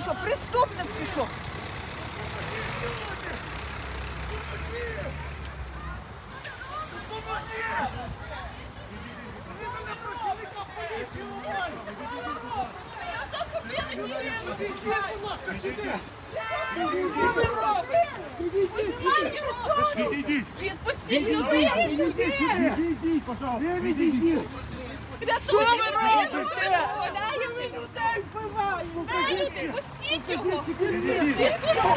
що, преступник чи що? Відійдіть. Відпустіть людину! Відійдіть, пожалуйста. Рятуйте людину! робите? Ми дозволяємо! Людей вбиваємо. Люди, пустіть його! Відійдіть. Його!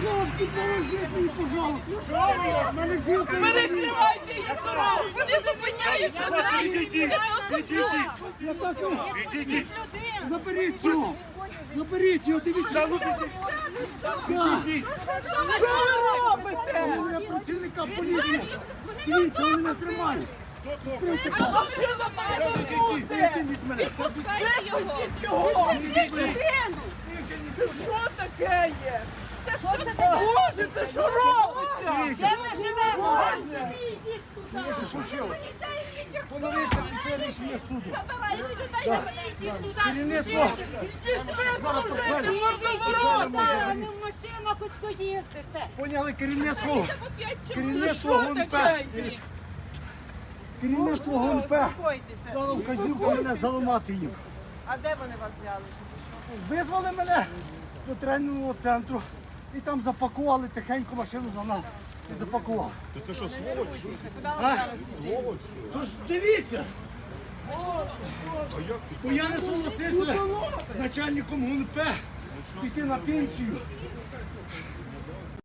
Хлопці, поможіть мені, пожалуйста. Мене жінка. Перекривайте їх дорогу. Вони зупиняють. Я так Відійдіть! Заберіть цього. Заберіть його, дивіться. Що ви робите? Я працівника поліції. Дивіться, він мене тримає. Що. Відпускайте його! Відпустіть людину! Це таке є? Що Боже, це що робите? Дивіться. ми живемо? Поновився після рішення суду. Забирайте людей! Забирайте туди! Керівництво. Мордоворота. в машинах хоч поїздите. Поняли керівництво. Керівництво ГУНП. Керівництво ГУНП дало вказівку мене заламати їм. А де вони вас взяли? Визвали мене до тренінгового центру і там запакували тихенько машину загнали. І запакували. Це що, сволоч? Куди ви взяли? Тож дивіться! Бо я не согласився з начальником ГУНП піти на пенсію